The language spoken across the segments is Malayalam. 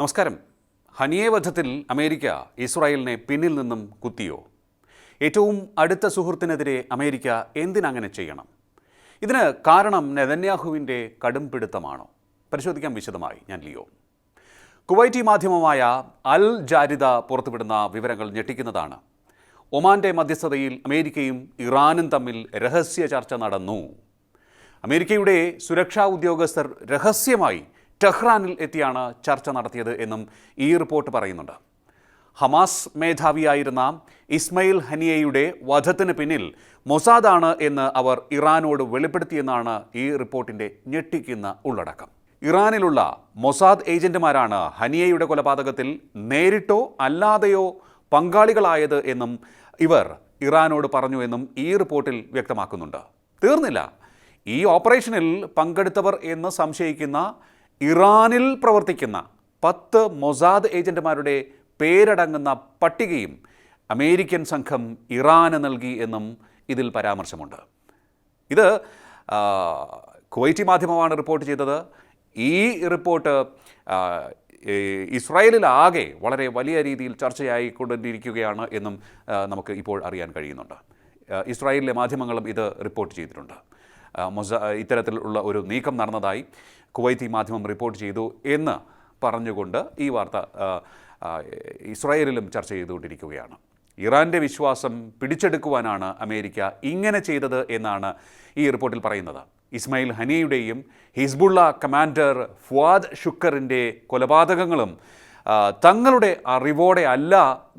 നമസ്കാരം. ഹനിയെ വധത്തിൽ അമേരിക്ക ഇസ്രായേലിനെ പിന്നിൽ നിന്നും കുത്തിയോ? ഏറ്റവും അടുത്ത സുഹൃത്തിനെതിരെ അമേരിക്ക എന്തിനങ്ങനെ ചെയ്യണം? ഇതിന് കാരണം നെതന്യാഹുവിന്റെ കടും പിടുത്തമാണോ? പരിശോധിക്കാം വിശദമായി. ഞാൻ ലിയോ. കുവൈറ്റി മാധ്യമമായ അൽ ജാരിദ പുറത്തുവിടുന്ന വിവരങ്ങൾ ഞെട്ടിക്കുന്നതാണ്. ഒമാന്റെ മധ്യസ്ഥതയിൽ അമേരിക്കയും ഇറാനും തമ്മിൽ രഹസ്യ ചർച്ച നടന്നു. അമേരിക്കയുടെ സുരക്ഷാ ഉദ്യോഗസ്ഥർ രഹസ്യമായി ടെഹ്റാനിൽ എത്തിയാണ് ചർച്ച നടത്തിയത് എന്നും ഈ റിപ്പോർട്ട് പറയുന്നുണ്ട്. ഹമാസ് മേധാവിയായിരുന്ന ഇസ്മയിൽ ഹനിയയുടെ വധത്തിന് പിന്നിൽ മൊസാദാണ് എന്ന് അവർ ഇറാനോട് വെളിപ്പെടുത്തിയെന്നാണ് ഈ റിപ്പോർട്ടിന്റെ ഞെട്ടിക്കുന്ന ഉള്ളടക്കം. ഇറാനിലുള്ള മൊസാദ് ഏജന്റുമാരാണ് ഹനിയയുടെ കൊലപാതകത്തിൽ നേരിട്ടോ അല്ലാതെയോ പങ്കാളികളായത് എന്നും ഇവർ ഇറാനോട് പറഞ്ഞു എന്നും ഈ റിപ്പോർട്ടിൽ വ്യക്തമാക്കുന്നുണ്ട്. തീർന്നില്ല. ഈ ഓപ്പറേഷനിൽ പങ്കെടുത്തവർ എന്ന് സംശയിക്കുന്ന ഇറാനിൽ പ്രവർത്തിക്കുന്ന പത്ത് മൊസാദ് ഏജന്റുമാരുടെ പേരടങ്ങുന്ന പട്ടികയും അമേരിക്കൻ സംഘം ഇറാന് നൽകി എന്നും ഇതിൽ പരാമർശമുണ്ട്. ഇത് കുവൈറ്റി മാധ്യമമാണ് റിപ്പോർട്ട് ചെയ്തത്. ഈ റിപ്പോർട്ട് ഇസ്രായേലിലാകെ വളരെ വലിയ രീതിയിൽ ചർച്ചയായിക്കൊണ്ടിരിക്കുകയാണ് എന്നും നമുക്ക് ഇപ്പോൾ അറിയാൻ കഴിയുന്നുണ്ട്. ഇസ്രായേലിലെ മാധ്യമങ്ങളും ഇത് റിപ്പോർട്ട് ചെയ്തിട്ടുണ്ട്. മൊസ ഇത്തരത്തിലുള്ള ഒരു നീക്കം നടന്നതായി കുവൈത്തി മാധ്യമം റിപ്പോർട്ട് ചെയ്തു എന്ന് പറഞ്ഞുകൊണ്ട് ഈ വാർത്ത ഇസ്രായേലിലും ചർച്ച ചെയ്തുകൊണ്ടിരിക്കുകയാണ്. ഇറാന്റെ വിശ്വാസം പിടിച്ചെടുക്കുവാനാണ് അമേരിക്ക ഇങ്ങനെ ചെയ്തത് എന്നാണ് ഈ റിപ്പോർട്ടിൽ പറയുന്നത്. ഇസ്മായിൽ ഹനിയുടെയും ഹിസ്ബുള്ള കമാൻഡർ ഫുവാദ് ഷുക്കറിന്റെ കൊലപാതകങ്ങളും തങ്ങളുടെ അറിവോടെ അല്ല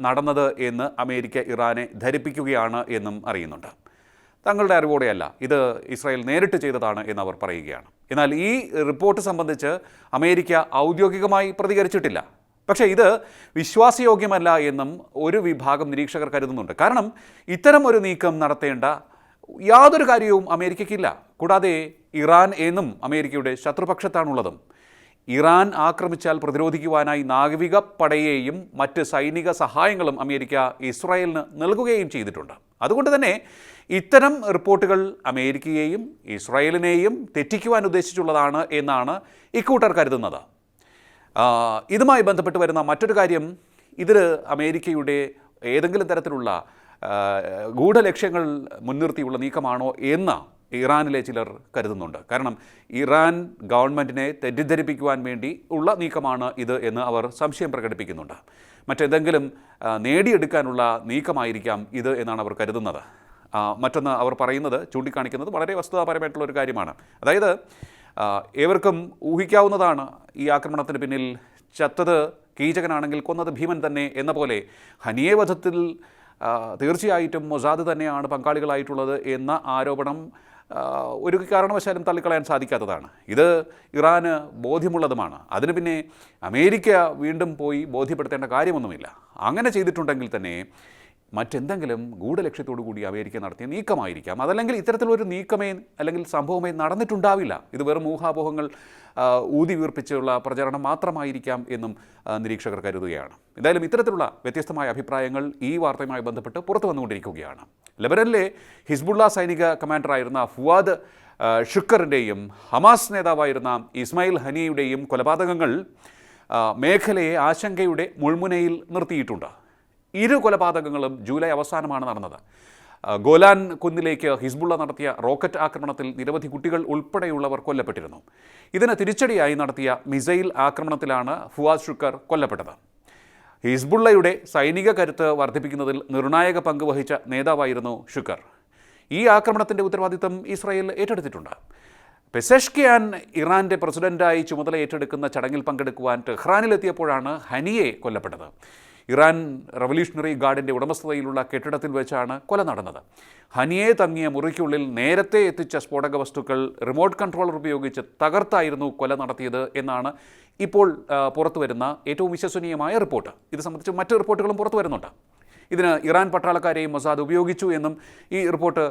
നടന്നത് എന്ന് അമേരിക്ക ഇറാനെ ധരിപ്പിക്കുകയാണ് എന്നും അറിയുന്നുണ്ട്. തങ്ങളുടെ അറിവോടെയല്ല ഇത് ഇസ്രായേൽ നേരിട്ട് ചെയ്തതാണ് എന്ന് അവർ പറയുകയാണ്. എന്നാൽ ഈ റിപ്പോർട്ട് സംബന്ധിച്ച് അമേരിക്ക ഔദ്യോഗികമായി പ്രതികരിച്ചിട്ടില്ല. പക്ഷേ ഇത് വിശ്വാസയോഗ്യമല്ല എന്നും ഒരു വിഭാഗം നിരീക്ഷകർ കരുതുന്നുണ്ട്. കാരണം ഇത്തരം ഒരു നീക്കം നടത്തേണ്ട യാതൊരു കാര്യവും അമേരിക്കയ്ക്കില്ല. കൂടാതെ ഇറാൻ എന്നും അമേരിക്കയുടെ ശത്രുപക്ഷത്താണുള്ളതും. ഇറാൻ ആക്രമിച്ചാൽ പ്രതിരോധിക്കുവാനായി നാവിക പടയെയും മറ്റ് സൈനിക സഹായങ്ങളും അമേരിക്ക ഇസ്രായേലിന് നൽകുകയും ചെയ്തിട്ടുണ്ട്. അതുകൊണ്ട് തന്നെ ഇത്തരം റിപ്പോർട്ടുകൾ അമേരിക്കയെയും ഇസ്രായേലിനെയും തെറ്റിക്കുവാൻ ഉദ്ദേശിച്ചുള്ളതാണ് എന്നാണ് ഇക്കൂട്ടർ കരുതുന്നത്. ഇതുമായി ബന്ധപ്പെട്ട് വരുന്ന മറ്റൊരു കാര്യം ഇതിൽ അമേരിക്കയുടെ ഏതെങ്കിലും തരത്തിലുള്ള ഗൂഢലക്ഷ്യങ്ങൾ മുൻനിർത്തിയുള്ള നീക്കമാണോ എന്ന് ഇറാനിലെ ചിലർ കരുതുന്നുണ്ട്. കാരണം ഇറാൻ ഗവൺമെന്റിനെ തെറ്റിദ്ധരിപ്പിക്കുവാൻ വേണ്ടി ഉള്ള നീക്കമാണ് ഇത് എന്ന് അവർ സംശയം പ്രകടിപ്പിക്കുന്നുണ്ട്. മറ്റെന്തെങ്കിലും നേടിയെടുക്കാനുള്ള നീക്കമായിരിക്കാം ഇത് എന്നാണ് അവർ കരുതുന്നത്. മറ്റൊന്ന് അവർ പറയുന്നത് ചൂണ്ടിക്കാണിക്കുന്നത് വളരെ വസ്തുതാപരമായിട്ടുള്ള ഒരു കാര്യമാണ്. അതായത് ഏവർക്കും ഊഹിക്കാവുന്നതാണ് ഈ ആക്രമണത്തിന് പിന്നിൽ ചത്തത് കീചകനാണെങ്കിൽ കൊന്നത് ഭീമൻ തന്നെ എന്ന പോലെ ഹനിയെ വധത്തിൽ തീർച്ചയായിട്ടും മൊസാദ് തന്നെയാണ് പങ്കാളികളായിട്ടുള്ളത് എന്ന ആരോപണം ഒരു കാരണവശാലും തള്ളിക്കളയാൻ സാധിക്കാത്തതാണ്. ഇത് ഇറാന് ബോധ്യമുള്ളതുമാണ്. അതിന് പിന്നെ അമേരിക്ക വീണ്ടും പോയി ബോധ്യപ്പെടുത്തേണ്ട കാര്യമൊന്നുമില്ല. അങ്ങനെ ചെയ്തിട്ടുണ്ടെങ്കിൽ തന്നെ മറ്റെന്തെങ്കിലും ഗൂഢലക്ഷ്യത്തോടു കൂടി അമേരിക്ക നടത്തിയ നീക്കമായിരിക്കാം. അതല്ലെങ്കിൽ ഇത്തരത്തിലൊരു നീക്കമേ അല്ലെങ്കിൽ സംഭവമേ നടന്നിട്ടുണ്ടാവില്ല. ഇത് വെറും ഊഹാപോഹങ്ങൾ ഊതി വീർപ്പിച്ചുള്ള പ്രചരണം മാത്രമായിരിക്കാം എന്നും നിരീക്ഷകർ കരുതുകയാണ്. എന്തായാലും ഇത്തരത്തിലുള്ള വ്യത്യസ്തമായ അഭിപ്രായങ്ങൾ ഈ വാർത്തയുമായി ബന്ധപ്പെട്ട് പുറത്തു വന്നുകൊണ്ടിരിക്കുകയാണ്. ലബനനിലെ ഹിസ്ബുള്ള സൈനിക കമാൻഡറായിരുന്ന ഫുവാദ് ഷുക്കറിന്റെയും ഹമാസ് നേതാവായിരുന്ന ഇസ്മായിൽ ഹനിയുടെയും കൊലപാതകങ്ങൾ മേഖലയെ ആശങ്കയുടെ മുൾമുനയിൽ നിർത്തിയിട്ടുണ്ട്. ഇരു കൊലപാതകങ്ങളും ജൂലൈ അവസാനമാണ് നടന്നത്. ഗോലാൻ കുന്നിലേക്ക് ഹിസ്ബുള്ള നടത്തിയ റോക്കറ്റ് ആക്രമണത്തിൽ നിരവധി കുട്ടികൾ ഉൾപ്പെടെയുള്ളവർ കൊല്ലപ്പെട്ടിരുന്നു. ഇതിന് തിരിച്ചടിയായി നടത്തിയ മിസൈൽ ആക്രമണത്തിലാണ് ഫുവാസ് ഷുക്കർ കൊല്ലപ്പെട്ടത്. ഹിസ്ബുള്ളയുടെ സൈനിക കരുത്ത് വർദ്ധിപ്പിക്കുന്നതിൽ നിർണായക പങ്ക് വഹിച്ച നേതാവായിരുന്നു ഷുക്കർ ഈ ആക്രമണത്തിന്റെ ഉത്തരവാദിത്തം ഇസ്രായേൽ ഏറ്റെടുത്തിട്ടുണ്ട്. പെസഷ്കിയാൻ ഇറാന്റെ പ്രസിഡന്റായി ചുമതല ഏറ്റെടുക്കുന്ന ചടങ്ങിൽ പങ്കെടുക്കുവാൻ ടെഹ്റാനിലെത്തിയപ്പോഴാണ് ഹനിയെ കൊല്ലപ്പെട്ടത്. ഇറാൻ റവല്യൂഷണറി ഗാർഡിന്റെ ഉടമസ്ഥതയിലുള്ള കെട്ടിടത്തിൽ വെച്ചാണ് കൊല നടന്നത്. ഹനിയെ തങ്ങിയ മുറിക്കുള്ളിൽ നേരത്തെ എത്തിച്ച സ്ഫോടക വസ്തുക്കൾ റിമോട്ട് കൺട്രോളർ ഉപയോഗിച്ച് തകർത്തായിരുന്നു കൊല നടത്തിയത് എന്നാണ് ഇപ്പോൾ പുറത്തു വരുന്ന ഏറ്റവും വിശ്വസനീയമായ റിപ്പോർട്ട്. ഇത് സംബന്ധിച്ച് മറ്റ് റിപ്പോർട്ടുകളും പുറത്തു വരുന്നുണ്ട്. ഇതിന് ഇറാൻ പട്ടാളക്കാരെയും മൊസാദ് ഉപയോഗിച്ചു എന്നും ഈ റിപ്പോർട്ട്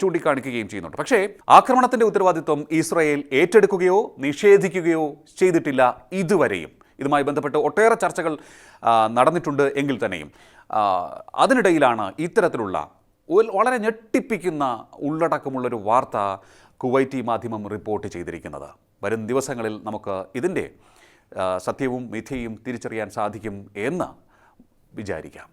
ചൂണ്ടിക്കാണിക്കുകയും ചെയ്യുന്നുണ്ട്. പക്ഷേ ആക്രമണത്തിന്റെ ഉത്തരവാദിത്വം ഇസ്രായേൽ ഏറ്റെടുക്കുകയോ നിഷേധിക്കുകയോ ചെയ്തിട്ടില്ല ഇതുവരെയും. ഇതുമായി ബന്ധപ്പെട്ട് ഒട്ടേറെ ചർച്ചകൾ നടന്നിട്ടുണ്ട് എങ്കിൽ തന്നെയും. അതിനിടയിലാണ് ഇത്തരത്തിലുള്ള വളരെ ഞെട്ടിപ്പിക്കുന്ന ഉള്ളടക്കമുള്ളൊരു വാർത്ത കുവൈറ്റി മാധ്യമം റിപ്പോർട്ട് ചെയ്തിരിക്കുന്നത്. വരും ദിവസങ്ങളിൽ നമുക്ക് ഇതിന്റെ സത്യവും മിഥ്യയും തിരിച്ചറിയാൻ സാധിക്കും എന്ന് വിചാരിക്കാം.